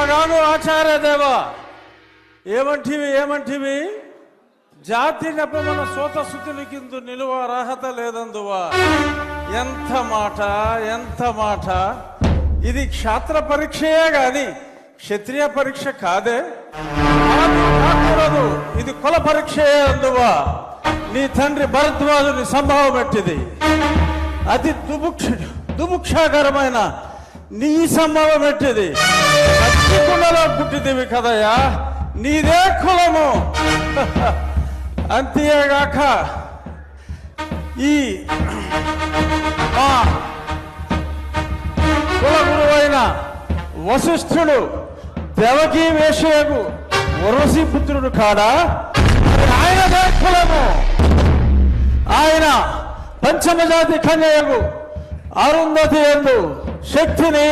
అలాగాదు ఆచార్య దేవ. ఏమంటివి ఏమంటివి? జాతి నెపమన సోత శుద్ధులకిందు నిలువ అర్హత లేదందువా? ఎంత మాట ఎంత మాట. ఇది క్షాత్ర పరీక్షయే గాని క్షత్రియ పరీక్ష కాదే. కాకూడదు. ఇది కుల పరీక్షయే అందువా. నీ తండ్రి భరద్వాజుని సంభావం పెట్టింది అతి దుభుక్ష దుభుక్షాకరమైన నీ సంభవం పెట్టింది కుండలో పుట్టిదివి కదయ్యా నీదే కులము. అంతేగాక ఈ మా కుల గురువైన వశిష్ఠుడు దేవకీ వేషయకు వరసి పుత్రుడు కాడా? ఆయనదే కులము. ఆయన పంచమజాతి కన్యకు అరుంధతి ఎందు శక్తిని